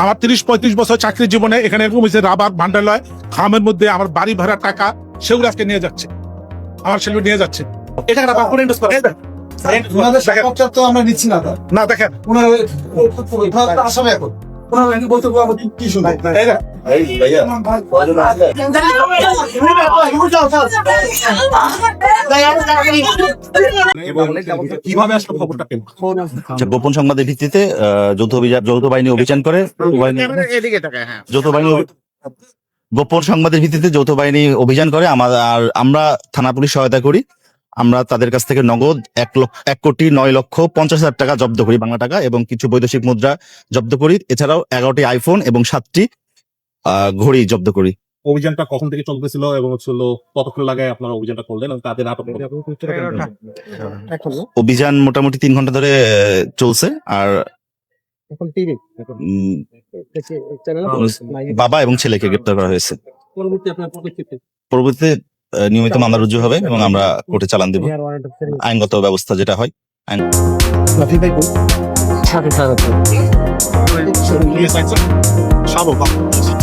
আমার তিরিশ পঁয়ত্রিশ বছর চাকরির জীবনে এখানে এরকম হয়েছে রাবার ভান্ডালয় খামের মধ্যে আমার বাড়ি ভাড়া টাকা সেগুলো আজকে নিয়ে যাচ্ছে আমার সেগুলো নিয়ে যাচ্ছে এটা রাবার করে আমরা নিচ্ছি না না দেখেন শুনব এই দেখ। কীভাবে আসলে খবরটা? পেল আচ্ছা, গোপন সংবাদের ভিত্তিতে যৌথ অভিযান যৌথ বাহিনী অভিযান করে যৌথ বাহিনী গোপন সংবাদের ভিত্তিতে যৌথ বাহিনী অভিযান করে আমার আর আমরা থানা পুলিশ সহায়তা করি। আমরা তাদের কাছ থেকে নগদ এক লক্ষ এক কোটি নয় লক্ষ পঞ্চাশ হাজার টাকা জব্দ করি বাংলা টাকা এবং কিছু বৈদেশিক মুদ্রা জব্দ করি। এছাড়াও এগারোটি আইফোন এবং সাতটি ঘড়ি জব্দ করি। অভিযানটা কখন থেকে চলতেছিল এবং হচ্ছিল কতক্ষণ লাগায় আপনারা অভিযানটা করলেন এবং তাদের আটক? অভিযান মোটামুটি তিন ঘণ্টা ধরে চলছে আর বাবা এবং ছেলেকে গ্রেপ্তার করা হয়েছে? পরবর্তীতে আহ, নিয়মিত মামলা রুজু হবে এবং আমরা কোর্টে চালান দেব। আইনগত ব্যবস্থা যেটা হয়